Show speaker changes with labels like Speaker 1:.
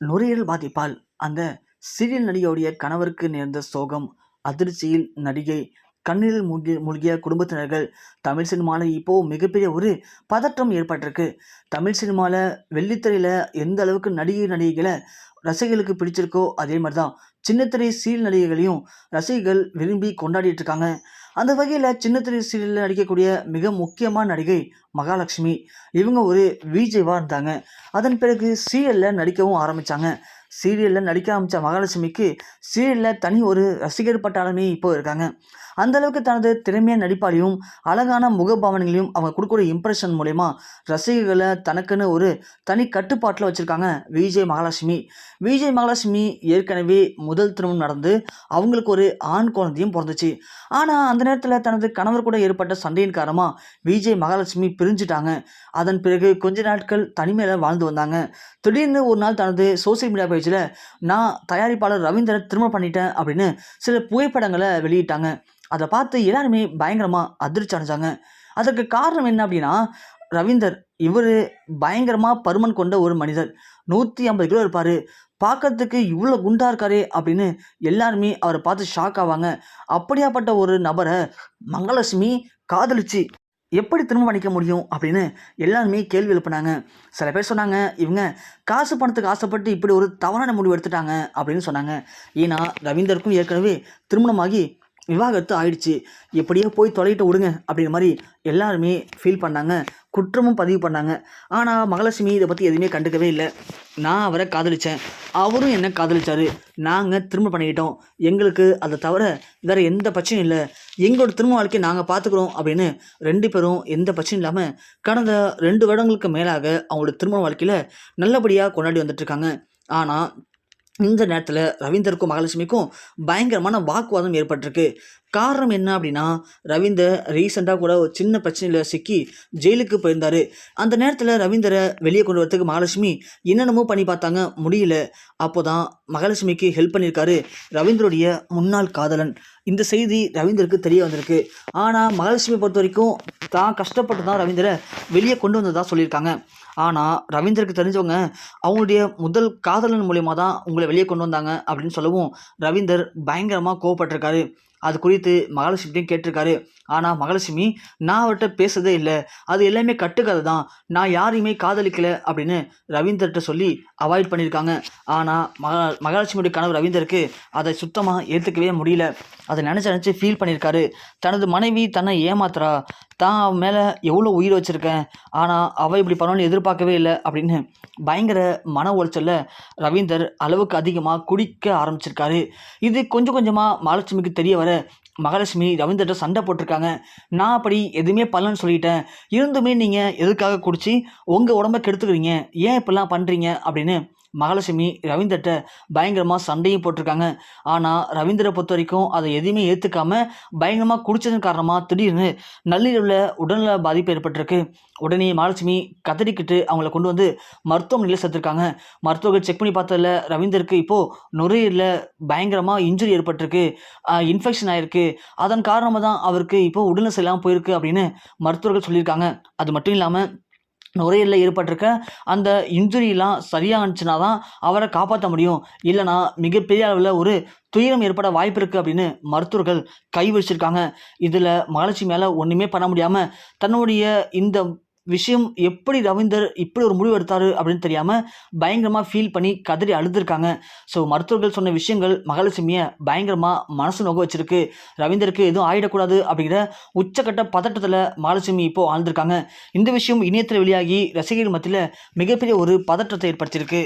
Speaker 1: நுரையீரல் பாதிப்பால் அந்த சீரியல் நடிகையுடைய கணவருக்கு நேர்ந்த சோகம் அதிர்ச்சியில் நடிகை கண்ணீரில் மூழ்கி மூழ்கிய குடும்பத்தினர்கள் தமிழ் சினிமாவில் இப்போது மிகப்பெரிய ஒரு பதற்றம் ஏற்பட்டிருக்கு. தமிழ் சினிமாவில் வெள்ளித்திரையில் எந்த அளவுக்கு நடிகை நடிகைகளை ரசிகர்களுக்கு பிடிச்சிருக்கோ அதே மாதிரி தான் சின்னத்திரை சீரியல் நடிகைகளையும் ரசிகர்கள் விரும்பி கொண்டாடிட்டு இருக்காங்க. அந்த வகையில் சின்னத்திரை சீரியலில் நடிக்கக்கூடிய மிக முக்கியமான நடிகை மகாலட்சுமி. இவங்க ஒரு விஜேவாக இருந்தாங்க. அதன் பிறகு சீரியலில் நடிக்கவும் ஆரம்பித்தாங்க சீரியலில் நடிக்க ஆரம்பித்த மகாலட்சுமிக்கு சீரியலில் தனி ஒரு ரசிகர் பட்டாளமே இப்போ இருக்காங்க. அந்த அளவுக்கு தனது திறமையான நடிப்பாலையும் அழகான முகபாவனைகளையும் அவங்க கொடுக்கக்கூடிய இம்ப்ரெஷன் மூலயமா ரசிகர்களை தனக்குன்னு ஒரு தனி கட்டுப்பாட்டில் வச்சுருக்காங்க விஜய் மகாலட்சுமி. விஜய் மகாலட்சுமி ஏற்கனவே முதல் திருமணம் நடந்து அவங்களுக்கு ஒரு ஆண் குழந்தையும் பிறந்துச்சு. ஆனால் அந்த நேரத்தில் தனது கணவர் கூட ஏற்பட்ட சண்டையின் காரணமாக விஜய் மகாலட்சுமி பிரிஞ்சுட்டாங்க. அதன் பிறகு கொஞ்ச நாட்கள் தனிமையில் வாழ்ந்து வந்தாங்க. திடீர்னு ஒரு நாள் தனது சோசியல் மீடியா பேஜில் நான் தயாரிப்பாளர் ரவீந்திரன் திருமணம் பண்ணிட்டேன் அப்படின்னு சில புகைப்படங்களை வெளியிட்டாங்க. அதை பார்த்து எல்லாருமே பயங்கரமாக அதிர்ச்சி அடைஞ்சாங்க. அதற்கு காரணம் என்ன அப்படின்னா ரவீந்தர் இவர் பயங்கரமாக பருமன் கொண்ட ஒரு மனிதர். நூற்றி ஐம்பது கிலோ இருப்பார். பார்க்கறதுக்கு இவ்வளோ குண்டாக இருக்காரே அப்படின்னு எல்லாருமே அவரை பார்த்து ஷாக் ஆவாங்க. அப்படியாப்பட்ட ஒரு நபரை மங்களலட்சுமி காதலிச்சு. எப்படி திரும்ப பண்ணிக்க முடியும் அப்படின்னு எல்லாருமே கேள்வி எழுப்புனாங்க. சில பேர் சொன்னாங்க இவங்க காசு பணத்துக்கு ஆசைப்பட்டு இப்படி ஒரு தவறான முடிவு எடுத்துட்டாங்க அப்படின்னு சொன்னாங்க. ஏன்னா ரவீந்தருக்கும் ஏற்கனவே திருமணமாகி விவாகரத்து ஆயிடுச்சு. எப்படியோ போய் தொலைகிட்டு விடுங்க அப்படிங்கிற மாதிரி எல்லாருமே ஃபீல் பண்ணாங்க. குற்றமும் பதிவு பண்ணாங்க. ஆனால் மகாலட்சுமி இதை பற்றி எதுவுமே கண்டுக்கவே இல்லை. நான் அவரை காதலித்தேன் அவரும் என்னை காதலிச்சார். நாங்கள் திரும்ப பண்ணிக்கிட்டோம். எங்களுக்கு அதை தவிர வேறு எந்த பிரச்சனையும் இல்லை. எங்களோட திரும்ப வாழ்க்கையை நாங்கள் பார்த்துக்குறோம் அப்படின்னு ரெண்டு பேரும் எந்த பிரச்சனையும் இல்லாமல் கடந்த ரெண்டு வருடங்களுக்கு மேலாக அவங்களோட திருமண வாழ்க்கையில் நல்லபடியாக கொண்டாடி வந்துட்டுருக்காங்க. ஆனால் இந்த நேரத்தில் ரவீந்தருக்கும் மகாலட்சுமிக்கும் பயங்கரமான வாக்குவாதம் ஏற்பட்டிருக்கு. காரணம் என்ன அப்படின்னா ரவீந்தர் ரீசெண்டாக கூட ஒரு சின்ன பிரச்சனையில் சிக்கி ஜெயிலுக்கு போயிருந்தார். அந்த நேரத்தில் ரவீந்தரை வெளியே கொண்டு வரதுக்கு மகாலட்சுமி என்னென்னமோ பண்ணி பார்த்தாங்க முடியல. அப்போ தான் மகாலட்சுமிக்கு ஹெல்ப் பண்ணியிருக்காரு ரவீந்தருடைய முன்னாள் காதலன். இந்த செய்தி ரவீந்தருக்கு தெரிய வந்திருக்கு. ஆனால் மகாலட்சுமி பொறுத்த வரைக்கும் தான் கஷ்டப்பட்டு தான் ரவீந்தரை வெளியே கொண்டு வந்ததாக சொல்லியிருக்காங்க. ஆனால் ரவீந்தருக்கு தெரிஞ்சவங்க அவங்களுடைய முதல் காதலன் மூலியமாக தான் உங்களை வெளியே கொண்டு வந்தாங்க அப்படின்னு சொல்லவும் ரவீந்தர் பயங்கரமாக கோவப்பட்டிருக்காரு. அது குறித்து மகாலட்சுமிட்டையும் கேட்டிருக்காரு. ஆனால் மகாலட்சுமி நான் அவர்கிட்ட பேசுறதே இல்லை. அது எல்லாமே கட்டுக்கதை தான் நான் யாரையுமே காதலிக்கலை அப்படின்னு ரவீந்தர்கிட்ட சொல்லி அவாய்ட் பண்ணியிருக்காங்க. ஆனால் மகா மகாலட்சுமியுடைய கனவு ரவீந்தருக்கு அதை சுத்தமாக ஏற்றுக்கவே முடியல. அதை நினச்சி நினச்சி ஃபீல் பண்ணியிருக்காரு. தனது மனைவி தன்னை ஏமாத்துறா. தான் அவன் மேலே எவ்வளோ உயிர் வச்சுருக்கேன் ஆனால் அவள் இப்படி பண்ணணும்னு எதிர்பார்க்கவே இல்லை அப்படின்னு பயங்கர மன உளைச்சலில் ரவீந்தர் அளவுக்கு அதிகமாக குடிக்க ஆரம்பிச்சிருக்காரு. இது கொஞ்சம் கொஞ்சமாக மகாலட்சுமிக்கு தெரிய வர மகாலட்சுமி ரவீந்தர்கிட்ட சண்டை போட்டிருக்காங்க. நான் அப்படி எதுவுமே பண்ணலன்னு சொல்லிட்டேன். இருந்துமே நீங்கள் எதுக்காக குடிச்சு உங்கள் உடம்ப கெடுத்துக்கிறீங்க? ஏன் இப்படிலாம் பண்ணுறீங்க அப்படின்னு மகாலட்சுமி ரவீந்தர்கிட்ட பயங்கரமாக சண்டையும் போட்டிருக்காங்க. ஆனால் ரவீந்தரை பொறுத்த வரைக்கும் அதை எதையுமே ஏற்றுக்காம பயங்கரமாக குடித்ததன் காரணமாக திடீர்னு நள்ளிரவில் உடல்நல பாதிப்பு ஏற்பட்டிருக்கு. உடனே மகாலட்சுமி கதறிக்கிட்டு அவங்கள கொண்டு வந்து மருத்துவமனையில் சேர்த்துருக்காங்க. மருத்துவர்கள் செக் பண்ணி பார்த்ததில் ரவீந்தருக்கு இப்போது நுரையீரலில் பயங்கரமாக இன்ஜுரி ஏற்பட்டிருக்கு. இன்ஃபெக்ஷன் ஆகிருக்கு அதன் காரணமாக தான் அவருக்கு இப்போது உடல்நிலை சரியில்லாமல் போயிருக்கு அப்படின்னு மருத்துவர்கள் சொல்லியிருக்காங்க. அது மட்டும் இல்லாமல் நுரையீரலில் ஏற்பட்டிருக்க அந்த இன்ஜுரியெலாம் சரியானுச்சுனா தான் அவரை காப்பாற்ற முடியும். இல்லைனா மிகப்பெரிய அளவில் ஒரு துயரம் ஏற்பட வாய்ப்பு இருக்குது அப்படின்னு மருத்துவர்கள் கை வச்சிருக்காங்க இதில் மகிழ்ச்சி மேலே ஒன்றுமே பண்ண முடியாமல் தன்னுடைய இந்த விஷயம் எப்படி ரவீந்தர் இப்படி ஒரு முடிவு எடுத்தார் அப்படின்னு தெரியாமல் பயங்கரமாக ஃபீல் பண்ணி கதறி அழுதுருக்காங்க. ஸோ மருத்துவர்கள் சொன்ன விஷயங்கள் மகாலட்சுமியை பயங்கரமாக மனசு நோக வச்சிருக்கு. ரவீந்தருக்கு எதுவும் ஆகிடக்கூடாது அப்படிங்கிற உச்சக்கட்ட பதட்டத்தில் மகாலட்சுமி இப்போது ஆழ்ந்திருக்காங்க. இந்த விஷயம் இணையத்தில் வெளியாகி ரசிகர்கள் மத்தியில் மிகப்பெரிய ஒரு பதற்றத்தை ஏற்படுத்தியிருக்கு.